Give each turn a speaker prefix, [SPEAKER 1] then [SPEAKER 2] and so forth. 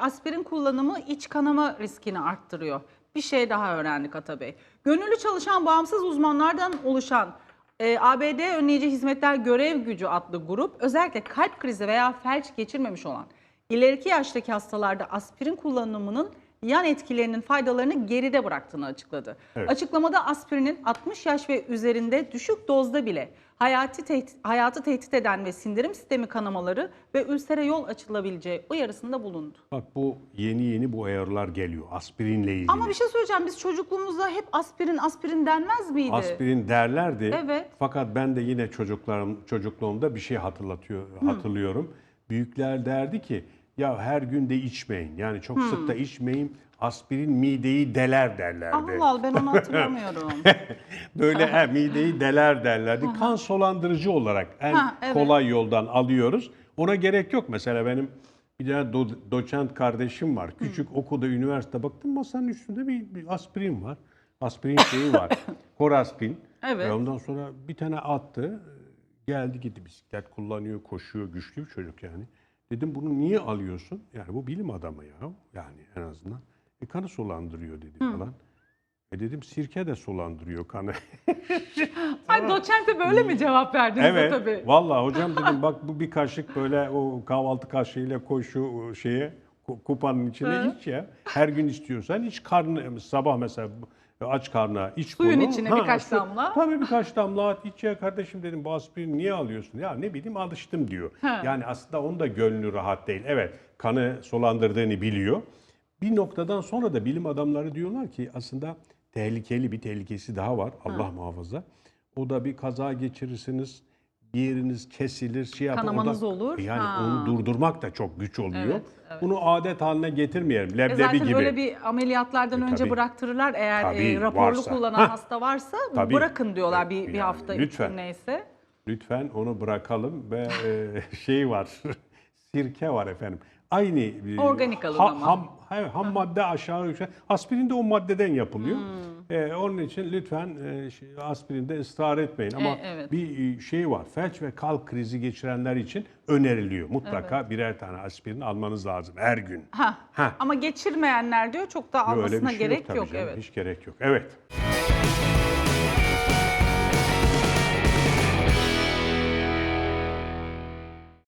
[SPEAKER 1] aspirin kullanımı iç kanama riskini arttırıyor. Bir şey daha öğrendik Atabey. Gönüllü çalışan bağımsız uzmanlardan oluşan e, ABD Önleyici Hizmetler Görev Gücü adlı grup özellikle kalp krizi veya felç geçirmemiş olan ileriki yaştaki hastalarda aspirin kullanımının yan etkilerinin faydalarını geride bıraktığını açıkladı.
[SPEAKER 2] Evet.
[SPEAKER 1] Açıklamada aspirinin 60 yaş ve üzerinde düşük dozda bile hayati tehdit, hayatı tehdit eden ve sindirim sistemi kanamaları ve ülsere yol açılabileceği uyarısında bulundu.
[SPEAKER 2] Bak bu yeni yeni bu ayarlar geliyor aspirinle ilgili.
[SPEAKER 1] Ama bir şey söyleyeceğim biz çocukluğumuzda hep aspirin aspirin denmez miydi?
[SPEAKER 2] Aspirin derlerdi.
[SPEAKER 1] Evet.
[SPEAKER 2] Fakat ben de yine çocuklarım çocukluğumda bir şey hatırlatıyor hatırlıyorum. Büyükler derdi ki ya her gün de içmeyin. Yani çok sık da içmeyin. Aspirin mideyi deler derlerdi.
[SPEAKER 1] Allah Allah ben onu hatırlamıyorum.
[SPEAKER 2] Böyle he, mideyi deler derlerdi. Kan sulandırıcı olarak en
[SPEAKER 1] Ha, evet.
[SPEAKER 2] kolay yoldan alıyoruz. Ona gerek yok. Mesela benim bir tane do- doçent kardeşim var. Küçük okulda üniversite baktım masanın üstünde bir, bir aspirin var. Aspirin şeyi var. Koraspin.
[SPEAKER 1] Evet.
[SPEAKER 2] E ondan sonra bir tane attı. Geldi gitti bisiklet kullanıyor, koşuyor. Güçlü bir çocuk yani. Dedim bunu niye alıyorsun? Yani bu bilim adamı ya. Yani en azından. E kanı sulandırıyor dedi falan. E dedim sirke de sulandırıyor kanı.
[SPEAKER 1] Ay doçente böyle mi cevap verdiniz
[SPEAKER 2] evet.
[SPEAKER 1] tabii?
[SPEAKER 2] Vallahi hocam dedim bak bu bir kaşık böyle o kahvaltı kaşığıyla koy şu şeye kupanın içine
[SPEAKER 1] Hı.
[SPEAKER 2] iç ya. Her gün istiyorsan iç karnı sabah mesela aç karnına iç
[SPEAKER 1] Suyun
[SPEAKER 2] bunu.
[SPEAKER 1] içine birkaç
[SPEAKER 2] su-
[SPEAKER 1] damla.
[SPEAKER 2] Tabii birkaç damla at iç ya kardeşim dedim bu aspirin niye alıyorsun? Ya ne bileyim alıştım diyor.
[SPEAKER 1] Ha.
[SPEAKER 2] Yani aslında onun da gönlü rahat değil. Evet kanı sulandırdığını biliyor. Bir noktadan sonra da bilim adamları diyorlar ki aslında tehlikeli bir tehlikesi daha var. Allah muhafaza. O da bir kaza geçirirsiniz. Bir yeriniz kesilir, şey yapar.
[SPEAKER 1] Kanamanız olur.
[SPEAKER 2] Yani
[SPEAKER 1] Ha.
[SPEAKER 2] onu durdurmak da çok güç oluyor.
[SPEAKER 1] Evet, evet.
[SPEAKER 2] Bunu adet haline getirmeyelim.
[SPEAKER 1] E
[SPEAKER 2] Leblebi
[SPEAKER 1] zaten
[SPEAKER 2] gibi.
[SPEAKER 1] böyle bir ameliyatlardan
[SPEAKER 2] E
[SPEAKER 1] önce
[SPEAKER 2] tabii.
[SPEAKER 1] bıraktırırlar eğer
[SPEAKER 2] Tabii,
[SPEAKER 1] e, raporlu
[SPEAKER 2] varsa.
[SPEAKER 1] kullanan
[SPEAKER 2] Hah.
[SPEAKER 1] hasta varsa
[SPEAKER 2] Tabii.
[SPEAKER 1] bırakın diyorlar bir, bir
[SPEAKER 2] Yani
[SPEAKER 1] hafta üç
[SPEAKER 2] lütfen.
[SPEAKER 1] gün neyse.
[SPEAKER 2] Lütfen onu bırakalım ve e, şey var. Sirke var efendim. Aynı e,
[SPEAKER 1] Organik alın ama.
[SPEAKER 2] Ham, ham madde aşağı yukarı. Aspirin de o maddeden yapılıyor.
[SPEAKER 1] Hmm.
[SPEAKER 2] E, onun için lütfen e, şey, aspirinde ısrar etmeyin. Ama
[SPEAKER 1] E, evet.
[SPEAKER 2] bir e, şey var. Felç ve kalp krizi geçirenler için öneriliyor. Mutlaka birer tane aspirin almanız lazım her gün.
[SPEAKER 1] Ha.
[SPEAKER 2] Ha.
[SPEAKER 1] Ama geçirmeyenler diyor çok da
[SPEAKER 2] Öyle bir
[SPEAKER 1] almasına
[SPEAKER 2] şey
[SPEAKER 1] gerek
[SPEAKER 2] tabii
[SPEAKER 1] yok.
[SPEAKER 2] canım,
[SPEAKER 1] Evet.
[SPEAKER 2] Hiç gerek yok. Evet.